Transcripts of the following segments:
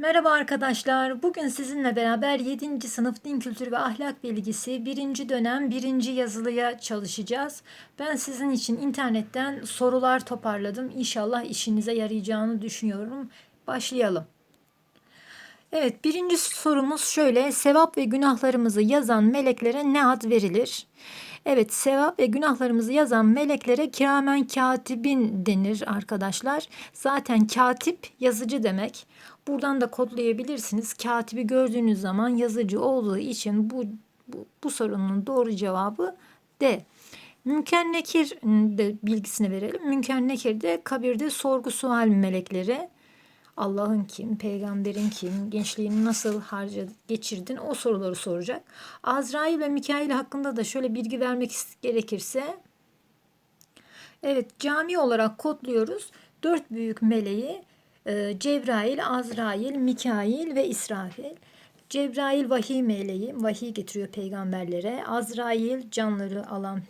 Merhaba arkadaşlar. Bugün sizinle beraber 7. sınıf din kültürü ve ahlak bilgisi 1. dönem 1. yazılıya çalışacağız. Ben sizin için internetten sorular toparladım. İnşallah işinize yarayacağını düşünüyorum. Başlayalım. Evet, birinci sorumuz şöyle. Sevap ve günahlarımızı yazan meleklere ne ad verilir? Evet, sevap ve günahlarımızı yazan meleklere kiramen katibin denir arkadaşlar. Zaten katip yazıcı demek. Buradan da kodlayabilirsiniz. Katibi gördüğünüz zaman yazıcı olduğu için bu, bu, bu sorunun doğru cevabı D. Münker Nekir de bilgisini verelim. Münker Nekir de kabirde sorgu sual melekleri. Allah'ın kim, peygamberin kim, gençliğini nasıl harcadın, geçirdin o soruları soracak. Azrail ve Mikail hakkında da şöyle bilgi vermek gerekirse Evet cami olarak kodluyoruz. Dört büyük meleği e, Cebrail, Azrail, Mikail ve İsrafil. Cebrail vahiy meleği, vahiy getiriyor peygamberlere. Azrail canları alan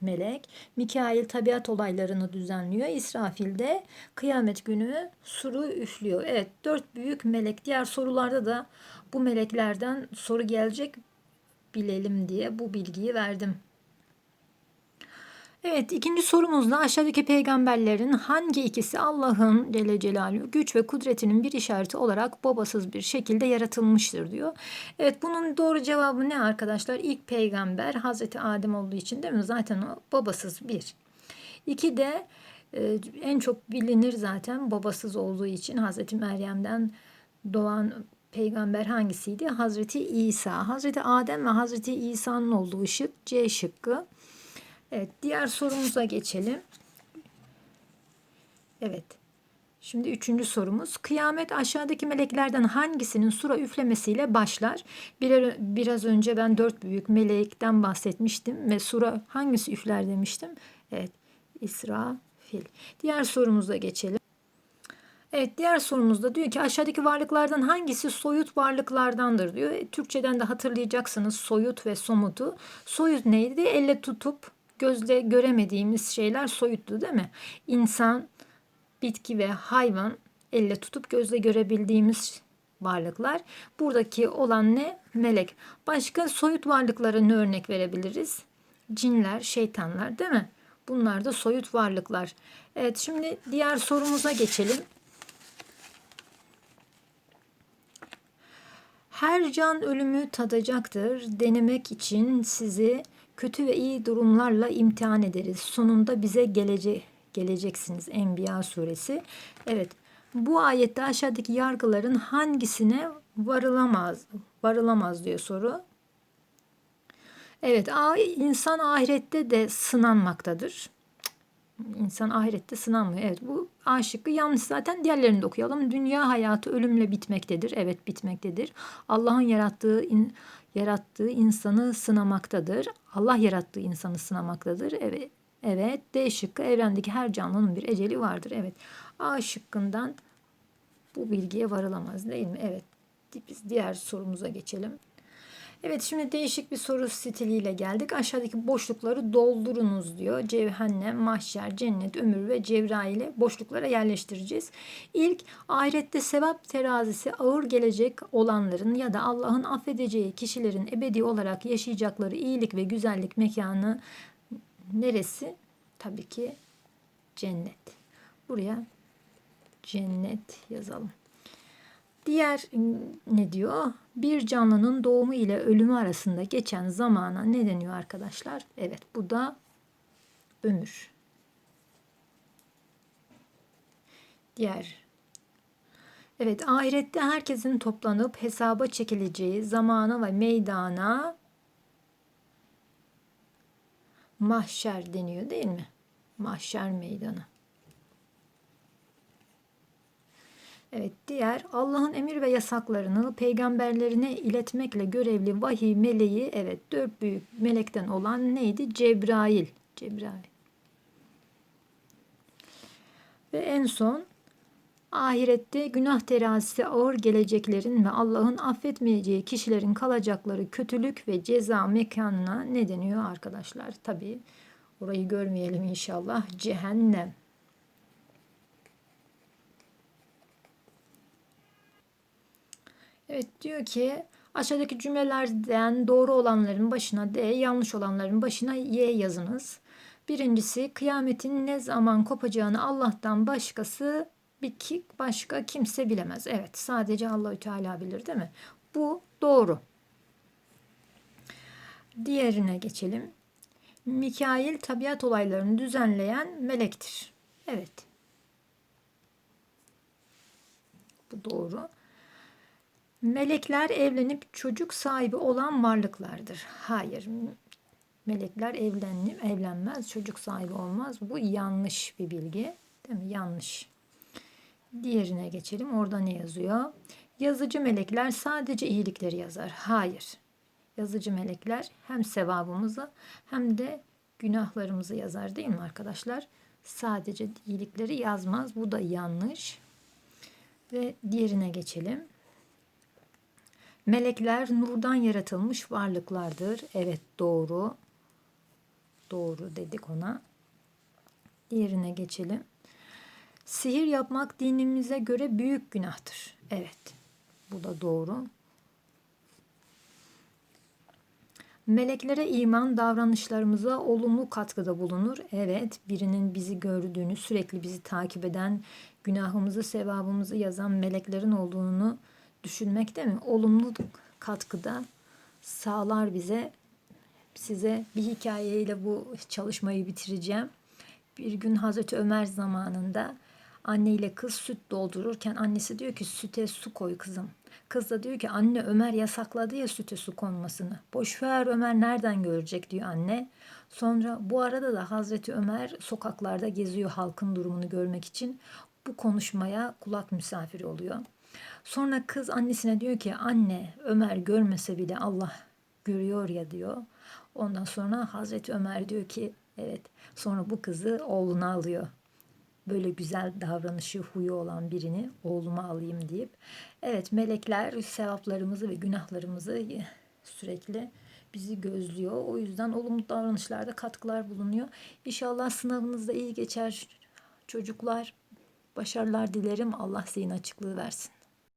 melek. Mikail tabiat olaylarını düzenliyor. İsrafil de kıyamet günü suru üflüyor. Evet dört büyük melek. Diğer sorularda da bu meleklerden soru gelecek bilelim diye bu bilgiyi verdim. Evet ikinci sorumuzda aşağıdaki peygamberlerin hangi ikisi Allah'ın Celle Celaluhu güç ve kudretinin bir işareti olarak babasız bir şekilde yaratılmıştır diyor. Evet bunun doğru cevabı ne arkadaşlar? İlk peygamber Hazreti Adem olduğu için değil mi? Zaten o babasız bir. İki de e, en çok bilinir zaten babasız olduğu için Hazreti Meryem'den doğan peygamber hangisiydi? Hazreti İsa. Hazreti Adem ve Hazreti İsa'nın olduğu şık C şıkkı. Evet, diğer sorumuza geçelim. Evet. Şimdi üçüncü sorumuz. Kıyamet aşağıdaki meleklerden hangisinin sura üflemesiyle başlar? Bir, biraz önce ben dört büyük melekten bahsetmiştim ve sura hangisi üfler demiştim. Evet. İsrafil. Diğer sorumuza geçelim. Evet diğer sorumuzda diyor ki aşağıdaki varlıklardan hangisi soyut varlıklardandır diyor. E, Türkçeden de hatırlayacaksınız soyut ve somutu. Soyut neydi? Elle tutup gözle göremediğimiz şeyler soyuttu değil mi? İnsan, bitki ve hayvan elle tutup gözle görebildiğimiz varlıklar. Buradaki olan ne? Melek. Başka soyut varlıklara ne örnek verebiliriz? Cinler, şeytanlar değil mi? Bunlar da soyut varlıklar. Evet şimdi diğer sorumuza geçelim. Her can ölümü tadacaktır. Denemek için sizi kötü ve iyi durumlarla imtihan ederiz. Sonunda bize gelece geleceksiniz. Enbiya suresi. Evet. Bu ayette aşağıdaki yargıların hangisine varılamaz? Varılamaz diyor soru. Evet, insan ahirette de sınanmaktadır. İnsan ahirette sınanmıyor. Evet bu A şıkkı yanlış zaten diğerlerini de okuyalım. Dünya hayatı ölümle bitmektedir. Evet bitmektedir. Allah'ın yarattığı in, yarattığı insanı sınamaktadır. Allah yarattığı insanı sınamaktadır. Evet. Evet. D şıkkı evrendeki her canlının bir eceli vardır. Evet. A şıkkından bu bilgiye varılamaz değil mi? Evet. Biz diğer sorumuza geçelim. Evet şimdi değişik bir soru stiliyle geldik. Aşağıdaki boşlukları doldurunuz diyor. Cehennem, mahşer, cennet, ömür ve Cebrail'i boşluklara yerleştireceğiz. İlk ahirette sevap terazisi ağır gelecek olanların ya da Allah'ın affedeceği kişilerin ebedi olarak yaşayacakları iyilik ve güzellik mekanı neresi? Tabii ki cennet. Buraya cennet yazalım. Diğer ne diyor? Bir canlının doğumu ile ölümü arasında geçen zamana ne deniyor arkadaşlar? Evet bu da ömür. Diğer Evet ahirette herkesin toplanıp hesaba çekileceği zamana ve meydana mahşer deniyor değil mi? Mahşer meydanı. Evet diğer Allah'ın emir ve yasaklarını peygamberlerine iletmekle görevli vahiy meleği evet dört büyük melekten olan neydi? Cebrail. Cebrail. Ve en son ahirette günah terazisi ağır geleceklerin ve Allah'ın affetmeyeceği kişilerin kalacakları kötülük ve ceza mekanına ne deniyor arkadaşlar? Tabi orayı görmeyelim inşallah. Cehennem. Evet diyor ki aşağıdaki cümlelerden doğru olanların başına D, yanlış olanların başına Y yazınız. Birincisi kıyametin ne zaman kopacağını Allah'tan başkası bir ki başka kimse bilemez. Evet sadece Allahü Teala bilir değil mi? Bu doğru. Diğerine geçelim. Mikail tabiat olaylarını düzenleyen melektir. Evet. Bu doğru. Melekler evlenip çocuk sahibi olan varlıklardır. Hayır. Melekler evlenip evlenmez, çocuk sahibi olmaz. Bu yanlış bir bilgi. Değil mi? Yanlış. Diğerine geçelim. Orada ne yazıyor? Yazıcı melekler sadece iyilikleri yazar. Hayır. Yazıcı melekler hem sevabımızı hem de günahlarımızı yazar değil mi arkadaşlar? Sadece iyilikleri yazmaz. Bu da yanlış. Ve diğerine geçelim. Melekler nurdan yaratılmış varlıklardır. Evet doğru. Doğru dedik ona. Diğerine geçelim. Sihir yapmak dinimize göre büyük günahtır. Evet. Bu da doğru. Meleklere iman davranışlarımıza olumlu katkıda bulunur. Evet, birinin bizi gördüğünü, sürekli bizi takip eden, günahımızı, sevabımızı yazan meleklerin olduğunu düşünmek değil mi? Olumlu katkıda sağlar bize. Size bir hikayeyle bu çalışmayı bitireceğim. Bir gün Hazreti Ömer zamanında anne ile kız süt doldururken annesi diyor ki süte su koy kızım. Kız da diyor ki anne Ömer yasakladı ya süte su konmasını. Boş ver Ömer nereden görecek diyor anne. Sonra bu arada da Hazreti Ömer sokaklarda geziyor halkın durumunu görmek için. Bu konuşmaya kulak misafiri oluyor. Sonra kız annesine diyor ki anne Ömer görmese bile Allah görüyor ya diyor. Ondan sonra Hazreti Ömer diyor ki evet sonra bu kızı oğluna alıyor. Böyle güzel davranışı, huyu olan birini oğluma alayım deyip. Evet melekler sevaplarımızı ve günahlarımızı sürekli bizi gözlüyor. O yüzden olumlu davranışlarda katkılar bulunuyor. İnşallah sınavınız da iyi geçer çocuklar. Başarılar dilerim. Allah zihin açıklığı versin.